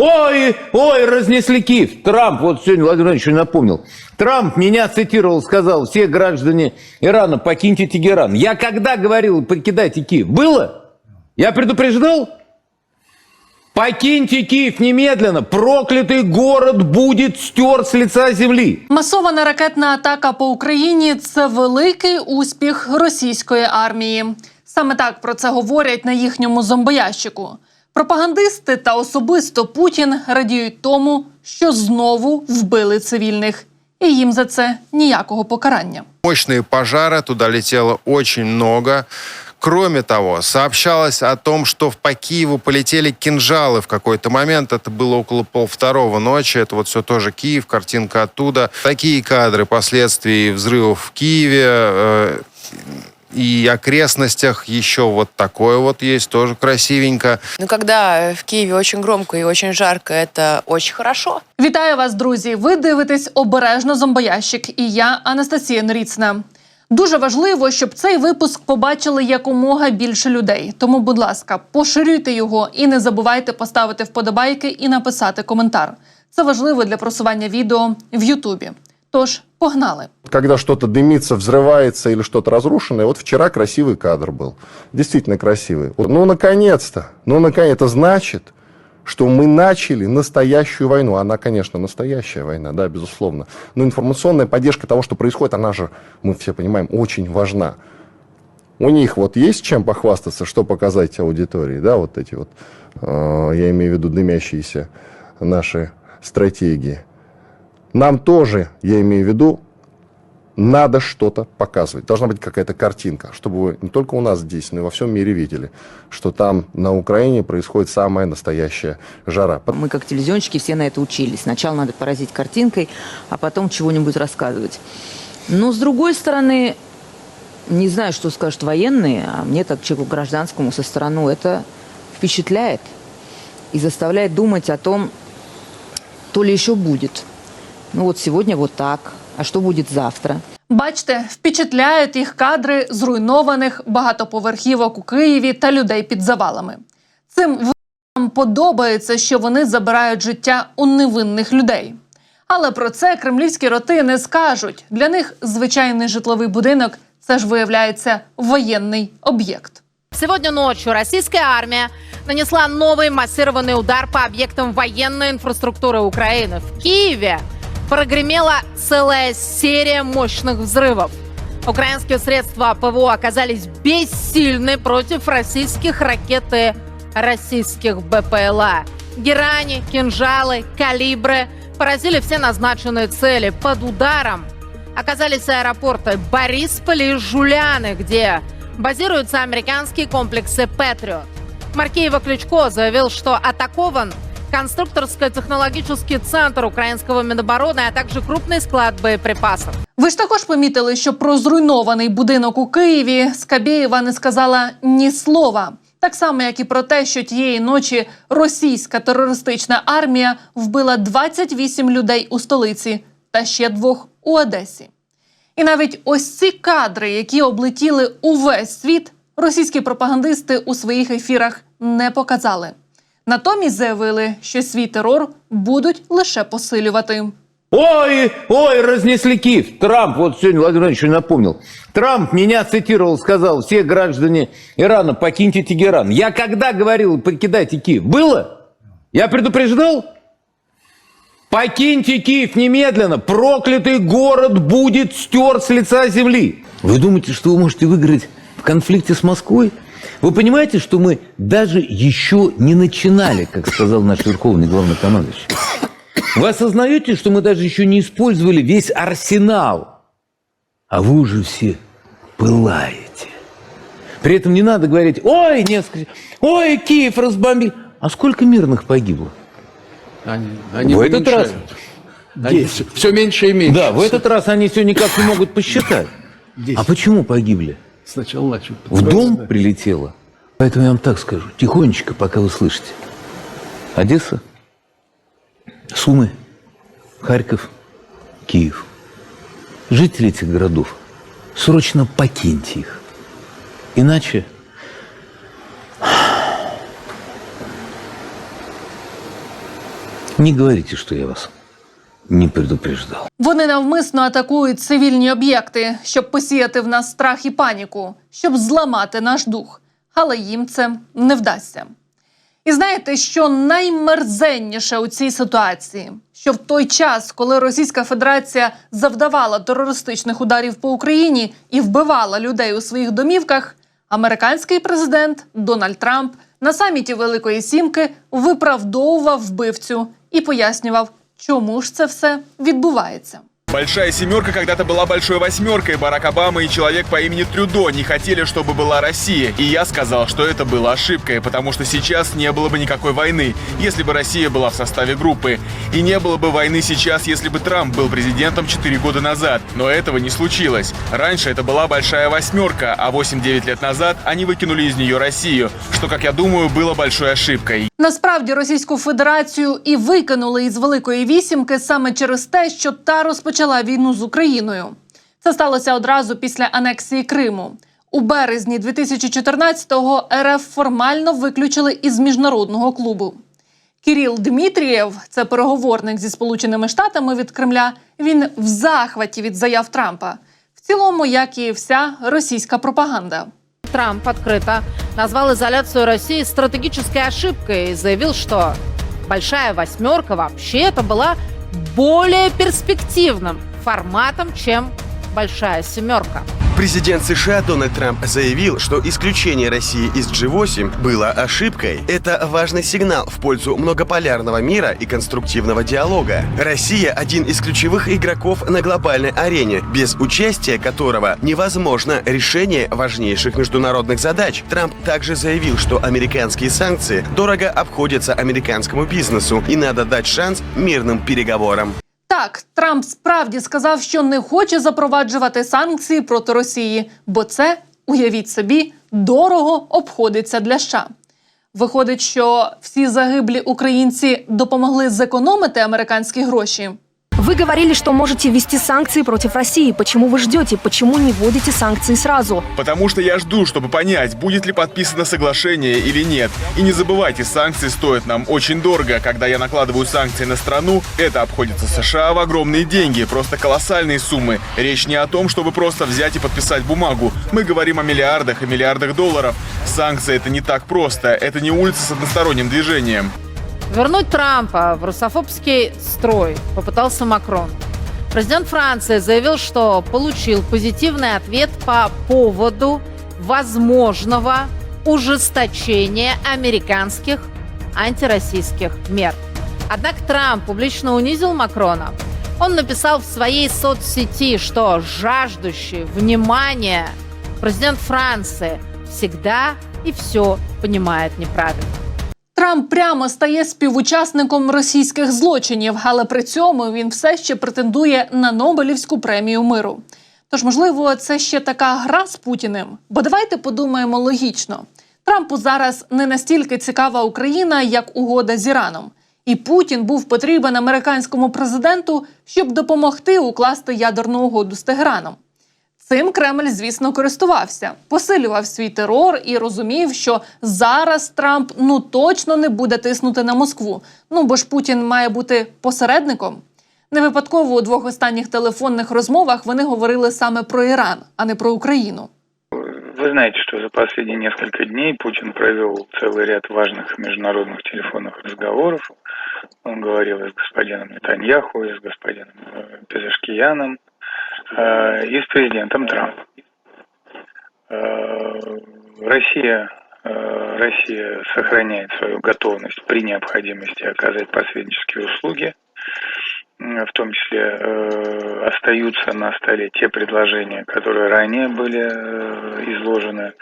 Ой, ой, разнесли Киев. Трамп, вот сегодня Владимир Владимирович напомнил. Трамп меня цитировал, сказал, все граждане Ирана, покиньте Тегеран. Я когда говорил, покидайте Киев? Было? Я предупреждал? Покиньте Киев немедленно. Проклятый город будет стерт с лица земли. Масована ракетна атака по Україні це великий успіх російської армії. Саме так про це говорять на їхньому зомбоящику. Пропагандисти та особисто Путін радіють тому, що знову вбили цивільних, і їм за це ніякого покарання. Мощные пожары, туда летело очень много. Кроме того, сообщалось о том, что по Киеву полетели кинжалы в какой-то момент. Это было около полвторого ночи. Это вот все тоже Киев, картинка оттуда. Такие кадры последствий взрывов в Киеве э, и окрестностях. Еще вот такое вот есть, тоже красивенько. Ну, когда в Киеве очень громко и очень жарко, это очень хорошо. Вітаю вас, друзі! Ви дивитесь обережно зомбоящик, і я Анастасія Норіцина. Дуже важливо, щоб цей випуск побачили якомога більше людей. Тому, будь ласка, поширюйте його і не забувайте поставити вподобайки і написати коментар. Це важливо для просування відео в Ютубі. Тож погнали! когда что-то дымится, взрывается или что-то разрушенное. Вот вчера красивый кадр был. Действительно красивый. Ну, наконец-то. Ну, наконец Это значит, что мы начали настоящую войну. Она, конечно, настоящая война, да, безусловно. Но информационная поддержка того, что происходит, она же, мы все понимаем, очень важна. У них вот есть чем похвастаться, что показать аудитории, да, вот эти вот, э, я имею в виду дымящиеся наши стратегии. Нам тоже, я имею в виду, надо что-то показывать. Должна быть какая-то картинка, чтобы вы не только у нас здесь, но и во всем мире видели, что там на Украине происходит самая настоящая жара. Мы, как телевизионщики, все на это учились. Сначала надо поразить картинкой, а потом чего-нибудь рассказывать. Но, с другой стороны, не знаю, что скажут военные, а мне, как человеку гражданскому, со стороны это впечатляет и заставляет думать о том, то ли еще будет. Ну вот сегодня вот так, а что будет завтра? Бачте, впечатляють їх кадри зруйнованих багатоповерхівок у Києві та людей під завалами. Цим в***ам подобається, що вони забирають життя у невинних людей. Але про це кремлівські роти не скажуть. Для них звичайний житловий будинок це ж виявляється воєнний об'єкт. Сегодня ночью российская армия нанесла новый массированный удар по объектам военной инфраструктуры Украины. В Киеве Прогремела целая серия мощных взрывов. Украинские средства ПВО оказались бессильны против российских ракет и российских БПЛА. Герани, кинжалы, калибры поразили все назначенные цели. Под ударом оказались аэропорты Борисполя и Жуляны, где базируются американские комплексы «Патриот». Маркеева Ключко заявил, что атакован конструкторско-технологический центр украинского Минобороны, а также крупный склад боеприпасов. Ви ж також помітили, що про зруйнований будинок у Києві Скабєєва не сказала ні слова. Так само, як і про те, що тієї ночі російська терористична армія вбила 28 людей у столиці та ще двох у Одесі. І навіть ось ці кадри, які облетіли увесь світ, російські пропагандисти у своїх ефірах не показали. Натомість заявили, що свій терор будуть лише посилювати. Ой, ой, разнесли Киев. Трамп, вот сегодня Владимир Владимирович напомнил. Трамп меня цитировал, сказал, все граждане Ирана, покиньте Тегеран. Я когда говорил, покидайте Киев? Было? Я предупреждал? Покиньте Киев немедленно. Проклятый город будет стерт с лица земли. Вы думаете, что вы можете выиграть в конфликте с Москвой? Вы понимаете, что мы даже еще не начинали, как сказал наш верховный главнокомандующий? Вы осознаете, что мы даже еще не использовали весь арсенал? А вы уже все пылаете. При этом не надо говорить, ой, несколько, ой, Киев разбомбили. А сколько мирных погибло? Они, они В этот раз-. Они все, все меньше и меньше. Да, в этот раз они все никак не могут посчитать. Десять. А почему погибли? Сначала начал. В дом прилетело. Поэтому я вам так скажу, тихонечко, пока вы слышите. Одесса, Сумы, Харьков, Киев. Жители этих городов, срочно покиньте их. Иначе Не говорите, что я вас не предупреждал. Вони навмисно атакують цивільні об'єкти, щоб посіяти в нас страх і паніку, щоб зламати наш дух. Але їм це не вдасться. І знаєте, що наймерзенніше у цій ситуації? Що в той час, коли Російська Федерація завдавала терористичних ударів по Україні і вбивала людей у своїх домівках, американський президент Дональд Трамп на саміті Великої Сімки виправдовував вбивцю і пояснював, чому ж це все відбувається. Большая семерка когда-то была большой восьмеркой. Барак Обама и человек по имени Трюдо не хотели, чтобы была Россия. И я сказал, что это было ошибкой, потому что сейчас не было бы никакой войны, если бы Россия была в составе группы. И не было бы войны сейчас, если бы Трамп был президентом 4 года назад. Но этого не случилось. Раньше это была большая восьмерка, а 8-9 лет назад они выкинули из нее Россию, что, как я думаю, было большой ошибкой. Насправді Російську Федерацію і викинули із Великої вісімки саме через те, що та розпочала війну з Україною. Це сталося одразу після анексії Криму. У березні 2014-го РФ формально виключили із міжнародного клубу. Кіріл Дмитрієв, це переговорник зі Сполученими Штатами від Кремля. Він в захваті від заяв Трампа, в цілому, як і вся російська пропаганда. Трамп открыто назвал изоляцию России стратегической ошибкой и заявил, что большая восьмерка вообще-то была более перспективным форматом, чем большая семерка. Президент США Дональд Трамп заявил, что исключение России из G8 было ошибкой. Это важный сигнал в пользу многополярного мира и конструктивного диалога. Россия – один из ключевых игроков на глобальной арене, без участия которого невозможно решение важнейших международных задач. Трамп также заявил, что американские санкции дорого обходятся американскому бизнесу и надо дать шанс мирным переговорам. Так, Трамп справді сказав, що не хоче запроваджувати санкції проти Росії, бо це, уявіть собі, дорого обходиться для США. Виходить, що всі загиблі українці допомогли зекономити американські гроші. Вы говорили, что можете ввести санкции против России. Почему вы ждете? Почему не вводите санкции сразу? Потому что я жду, чтобы понять, будет ли подписано соглашение или нет. И не забывайте, санкции стоят нам очень дорого. Когда я накладываю санкции на страну, это обходится США в огромные деньги, просто колоссальные суммы. Речь не о том, чтобы просто взять и подписать бумагу. Мы говорим о миллиардах и миллиардах долларов. Санкции это не так просто, это не улица с односторонним движением. Вернуть Трампа в русофобский строй попытался Макрон. Президент Франции заявил, что получил позитивный ответ по поводу возможного ужесточения американских антироссийских мер. Однако Трамп публично унизил Макрона. Он написал в своей соцсети, что жаждущий внимания президент Франции всегда и все понимает неправильно. Трамп прямо стає співучасником російських злочинів, але при цьому він все ще претендує на Нобелівську премію миру. Тож, можливо, це ще така гра з Путіним. Бо давайте подумаємо логічно: Трампу зараз не настільки цікава Україна, як угода з Іраном. І Путін був потрібен американському президенту, щоб допомогти укласти ядерну угоду з Тегераном. Цим Кремль, звісно, користувався, посилював свій терор і розумів, що зараз Трамп ну точно не буде тиснути на Москву. Ну бо ж Путін має бути посередником. Не випадково у двох останніх телефонних розмовах вони говорили саме про Іран, а не про Україну. Вы знаете, что за последние несколько дней Путин провел целый ряд важных международных телефонных разговоров. Он говорил и с господином Нетаньяху, и с господином э, Пезешкияном, э, И с президентом Трампом. Э, Россия, э, Россия сохраняет свою готовность при необходимости оказать посреднические услуги. М, В том числе э, остаются на столе те предложения, которые ранее были э, изложены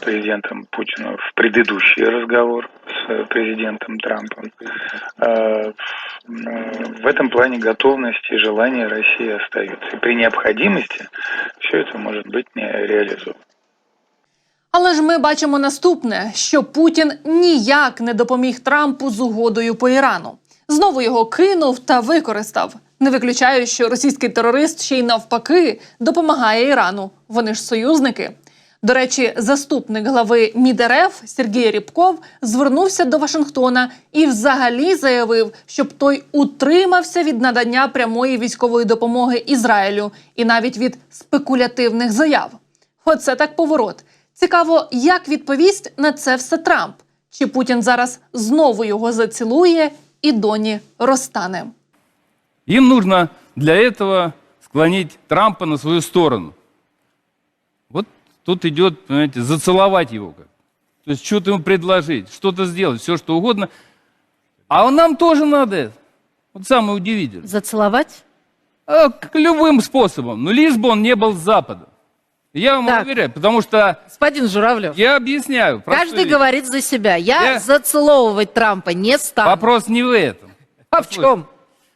президентом Путиным в предыдущий разговор с президентом Трампом. Э, м, В этом плане готовность и желание России остаются. И при необходимости все это может быть не реализовано. Але ж ми бачимо наступне: що Путін ніяк не допоміг Трампу з угодою по Ірану. Знову його кинув та використав. Не виключаю, що російський терорист ще й навпаки допомагає Ірану. Вони ж союзники. До речі, заступник глави МідРФ Сергій Рібков звернувся до Вашингтона і взагалі заявив, щоб той утримався від надання прямої військової допомоги Ізраїлю і навіть від спекулятивних заяв. Оце так поворот. Цікаво, як відповість на це все Трамп. Чи Путін зараз знову його зацілує і доні розтане? Им нужно для этого склонить Трампа на свою сторону. Вот тут идет, понимаете, зацеловать его. как. То есть что-то ему предложить, что-то сделать, все что угодно. А нам тоже надо это. Вот самое удивительное. Зацеловать? А, к- любым способом. Но лишь бы он не был с Запада. Я вам Так. уверяю, потому что Господин Журавлев, я объясняю. каждый вещь. говорит за себя. Я, Я- зацеловывать Трампа не стану. Вопрос не в этом. А в чем?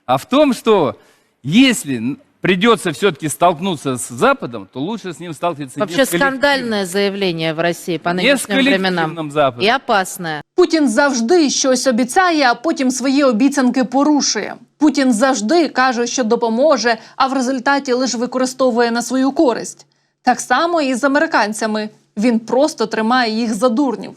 а в том, что если н- придется все-таки столкнуться с Западом, то лучше с ним сталкиваться Вообще не с коллективным- скандальное заявление в России по не с нынешним временам. коллективным Западом. И опасное. Путін завжди щось обіцяє, а потім свої обіцянки порушує. Путін завжди каже, що допоможе, а в результаті лише використовує на свою користь. Так само і з американцями. Він просто тримає їх за дурнів.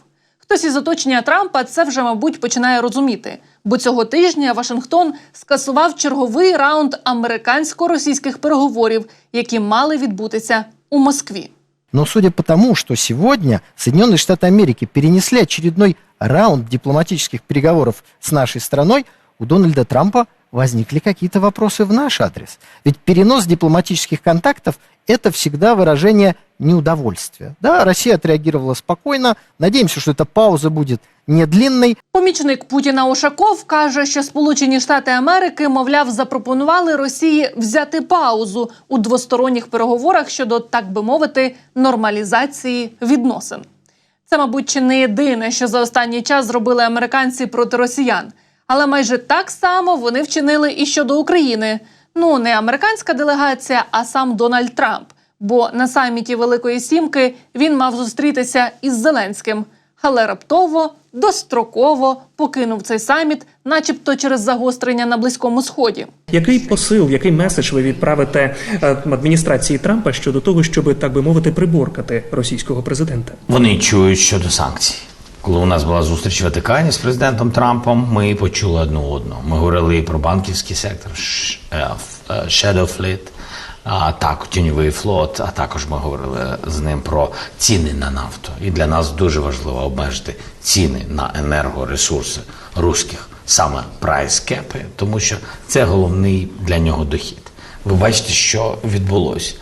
Хтось із оточення Трампа це вже, мабуть, починає розуміти. Бо цього тижня Вашингтон скасував черговий раунд американсько-російських переговорів, які мали відбутися у Москві. Но судя по тому, что сегодня Соединенные Штаты Америки перенесли очередной раунд дипломатических переговоров с нашей страной, у Дональда Трампа возникли какие-то вопросы в наш адрес. Ведь перенос дипломатических контактов – это всегда выражение неудовольствия. Да, Россия отреагировала спокойно. Надеемся, что эта пауза будет не длинной. Помічник Путіна Ушаков каже, що Сполучені Штати Америки, мовляв, запропонували Росії взяти паузу у двосторонніх переговорах щодо, так би мовити, нормалізації відносин. Це, мабуть, чи не єдине, що за останній час зробили американці проти росіян. Але майже так само вони вчинили і щодо України. Ну, не американська делегація, а сам Дональд Трамп. Бо на саміті Великої Сімки він мав зустрітися із Зеленським. Але раптово, достроково покинув цей саміт, начебто через загострення на Близькому Сході. Який посил, який меседж ви відправите е, адміністрації Трампа щодо того, щоб так би мовити приборкати російського президента? Вони чують щодо санкцій. Коли у нас була зустріч в Ватикані з президентом Трампом, ми почули одну одну. Ми говорили про банківський сектор, е, е, Shadow Fleet, а так тіньовий флот. А також ми говорили з ним про ціни на нафту. І для нас дуже важливо обмежити ціни на енергоресурси руських, саме прайс-кепи, тому що це головний для нього дохід. Ви бачите, що відбулося.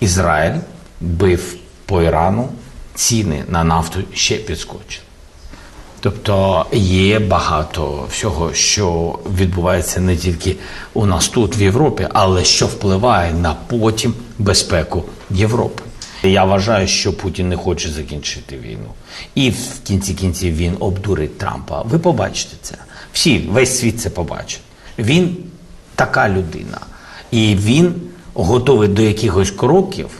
Ізраїль бив по Ірану, ціни на нафту ще підскочили. Тобто є багато всього, що відбувається не тільки у нас тут, в Європі, але що впливає на потім безпеку Європи. Я вважаю, що Путін не хоче закінчити війну. І в кінці кінців він обдурить Трампа. Ви побачите це. Всі, весь світ це побачить. Він така людина. І він готовий до якихось кроків,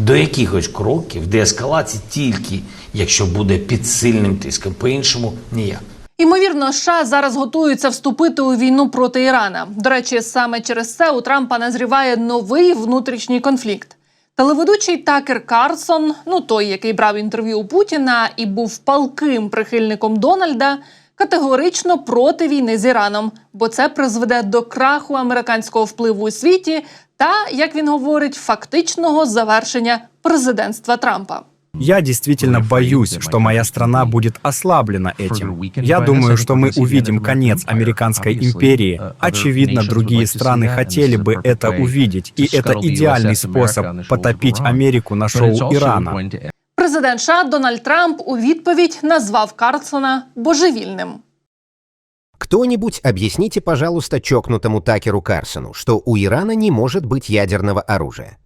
до якихось кроків деескалації тільки якщо буде під сильним тиском. По-іншому ніяк. Імовірно, США зараз готуються вступити у війну проти Ірана. До речі, саме через це у Трампа назріває новий внутрішній конфлікт. Телеведучий Такер Карсон, ну той, який брав інтерв'ю у Путіна і був палким прихильником Дональда, категорично проти війни з Іраном, бо це призведе до краху американського впливу у світі та, як він говорить, фактичного завершення президентства Трампа. Я действительно боюсь, что моя страна будет ослаблена этим. Я думаю, что мы увидим конец американской империи. Очевидно, другие страны хотели бы это увидеть, и это идеальный способ потопить Америку на шоу Ирана. Президент США Дональд Трамп у відповідь назвав Карлсона божевільним. Кто-нибудь объясните, пожалуйста, чокнутому Такеру Карсону, что у Ирана не может быть ядерного оружия.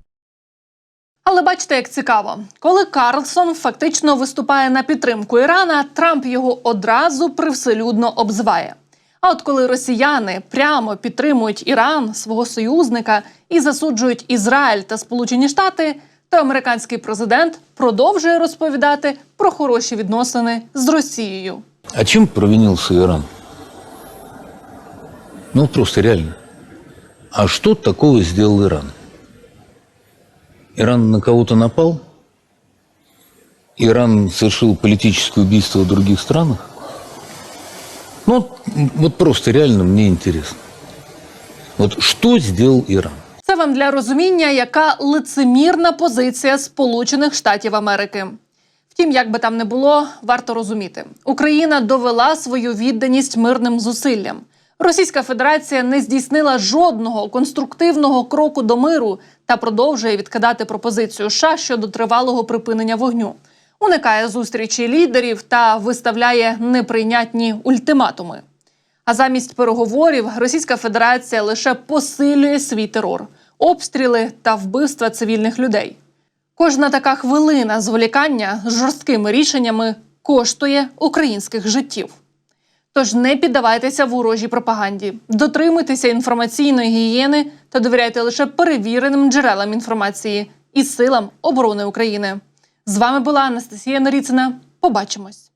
Але бачите, як цікаво, коли Карлсон фактично виступає на підтримку Ірана, Трамп його одразу привселюдно обзиває. А от коли росіяни прямо підтримують Іран, свого союзника, і засуджують Ізраїль та Сполучені Штати, то американський президент продовжує розповідати про хороші відносини з Росією. А чем провинился Иран? Ну, просто реально. А что такого сделал Иран? Иран на кого-то напал? Иран совершил политическое убийство в других странах? Ну, вот, просто реально мне интересно. Вот что сделал Иран? Це вам для розуміння, яка лицемірна позиція Сполучених Штатів Америки. Втім, як би там не було, варто розуміти, Україна довела свою відданість мирним зусиллям. Російська Федерація не здійснила жодного конструктивного кроку до миру та продовжує відкидати пропозицію США щодо тривалого припинення вогню, уникає зустрічі лідерів та виставляє неприйнятні ультиматуми. А замість переговорів Російська Федерація лише посилює свій терор, обстріли та вбивства цивільних людей. Кожна така хвилина зволікання з жорсткими рішеннями коштує українських життів. Тож не піддавайтеся ворожій пропаганді, дотримуйтеся інформаційної гігієни та довіряйте лише перевіреним джерелам інформації і силам оборони України. З вами була Анастасія Наріцина. Побачимось.